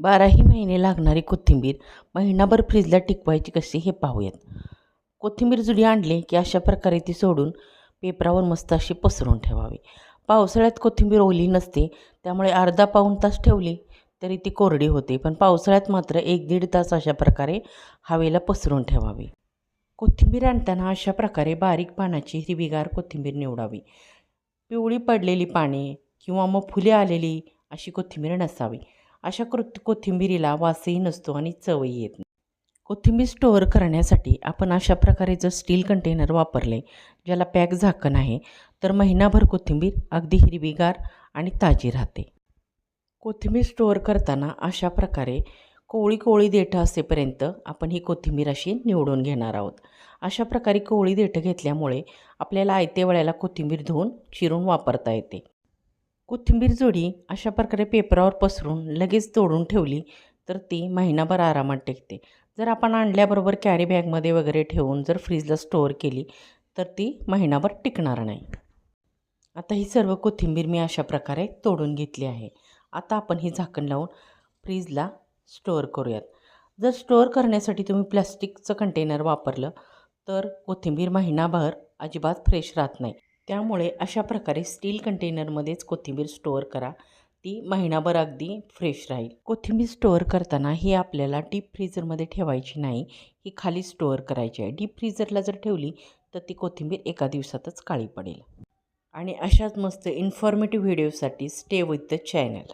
बाराही महिने लागणारी कोथिंबीर महिनाभर फ्रीजला टिकवायची कशी हे पाहूयात. कोथिंबीर जुडी आणली की अशा प्रकारे ती सोडून पेपरावर मस्त अशी पसरून ठेवावी. पावसाळ्यात कोथिंबीर ओली नसते त्यामुळे अर्धा पाऊण तास ठेवली तरी ती कोरडी होते पण पावसाळ्यात मात्र एक दीड तास अशा प्रकारे हवेला पसरून ठेवावी. कोथिंबीर आणताना अशा प्रकारे बारीक पानाची हिरवीगार कोथिंबीर निवडावी. पिवळी पडलेली पाने किंवा मग फुले आलेली अशी कोथिंबीर नसावी. अशा कृत कोथिंबिरीला वासही नसतो आणि चवही येत नाही. कोथिंबीर स्टोअर करण्यासाठी आपण अशा प्रकारे जर स्टील कंटेनर वापरले ज्याला पॅक झाकण आहे तर महिनाभर कोथिंबीर अगदी हिरवीगार आणि ताजी राहते. कोथिंबीर स्टोअर करताना अशा प्रकारे कोवळी कोवळी देठं असेपर्यंत आपण ही कोथिंबीर अशी निवडून घेणार आहोत. अशा प्रकारे कोवळी देठं घेतल्यामुळे आपल्याला आयते वेळेला कोथिंबीर धुवून चिरून वापरता येते. कोथिंबीर जोडी अशा प्रकारे पेपरावर पसरून लगेच तोडून ठेवली तर ती महिनाभर आरामात टिकते. जर आपण आणल्याबरोबर कॅरी बॅगमध्ये वगैरे ठेवून जर फ्रीजला स्टोअर केली तर ती महिनाभर टिकणार नाही. आता ही सर्व कोथिंबीर मी अशा प्रकारे तोडून घेतली आहे. आता आपण ही झाकण लावून फ्रीजला स्टोअर करूयात. जर स्टोअर करण्यासाठी तुम्ही प्लॅस्टिकचं कंटेनर वापरलं तर कोथिंबीर महिनाभर अजिबात फ्रेश राहत नाही. त्यामुळे अशा प्रकारे स्टील कंटेनरमध्येच कोथिंबीर स्टोअर करा. ती महिनाभर अगदी फ्रेश राहील. कोथिंबीर स्टोअर करताना ही आपल्याला डीप फ्रीजरमध्ये ठेवायची नाही. ही खाली स्टोअर करायची आहे. डीप फ्रीजरला जर ठेवली तर ती कोथिंबीर एका दिवसातच काळी पडेल. आणि अशाच मस्त इन्फॉर्मेटिव्ह व्हिडिओसाठी स्टे विथ द चॅनल